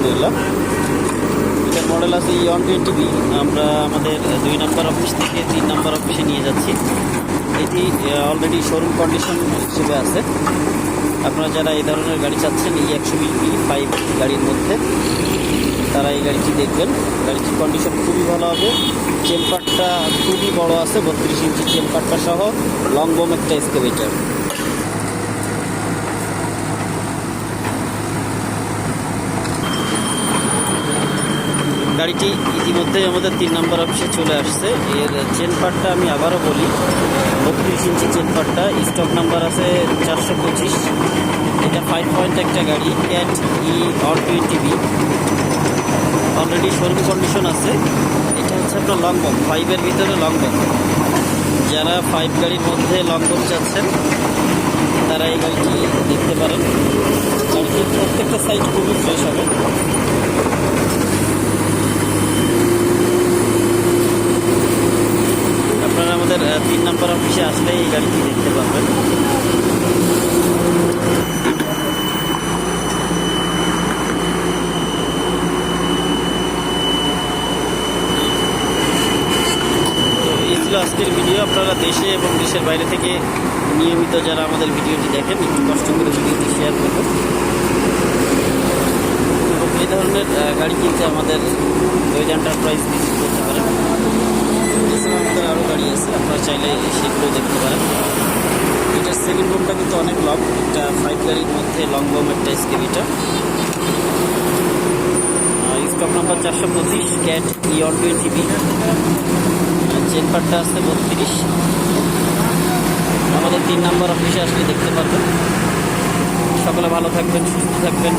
আলহামদুলিল্লাহ এটার মডেল আছে ওয়ান টোয়েন্টি বি আমরা আমাদের দুই নম্বর অফিস থেকে তিন নম্বর অফিসে নিয়ে যাচ্ছি। এটি অলরেডি শোরুম কন্ডিশন হিসেবে আছে। আপনারা যারা এই ধরনের গাড়ি চাচ্ছেন, এই একশো বিশ বি ফাইভ গাড়ির মধ্যে, তারা এই গাড়িটি দেখবেন। গাড়িটির কন্ডিশন খুবই ভালো হবে। চেম্পারটা খুবই বড় আছে, বত্রিশ ইঞ্চি চেম্পারটা সহ লং বোম একটা এক্সকেভেটার গাড়িটি ইতিমধ্যে আমাদের তিন নম্বর অফিসে চলে আসছে। এর চেন পার্টটা আমি আবারও বলি। বত্রিশ ইঞ্চি চেন পার্টটা স্টক নাম্বার আছে চারশো পঁচিশ। এটা ফাইভ পয়েন্ট একটা গাড়ি cat E on twenty B already showroom condition আছে। এটা হচ্ছে আপনার লং বম ফাইভের ভিতরে লং বম যারা ফাইভ গাড়ির মধ্যে লং বম চাচ্ছেন, তারা এই গাড়িটি দেখতে পারেন। গাড়িটির প্রত্যেকটা সাইড খুবই ফ্রেশ হবে আপনারা আমাদের আহ, তিন নম্বর অফিসে আসলে এই গাড়িটি দেখতে পাবেন আজকের ভিডিও আপনারা দেশে এবং দেশের বাইরে থেকে নিয়মিত যারা আমাদের ভিডিওটি দেখেন কষ্ট করে ভিডিওটি শেয়ার করবেন। এবং এই ধরনের গাড়ি কিনতে আমাদের ওয়েজ এন্টারপ্রাইজ করতে পারেন এছাড়া আমাদের আরও গাড়ি আছে আপনারা চাইলে সেগুলো দেখতে পারেন এটার সেকেন্ড রুমটা কিন্তু অনেক লং। একটা ফাইভ গাড়ির মধ্যে লং বম একটা এসকেভিটা স্টক নাম্বার চারশো পঁচিশ cat E on twenty B chain পার্টটা আসছে বত্রিশ। আমাদের তিন নম্বর অফিসে আসলে দেখতে পারবেন। সকলে ভালো থাকবেন, সুস্থ থাকবেন।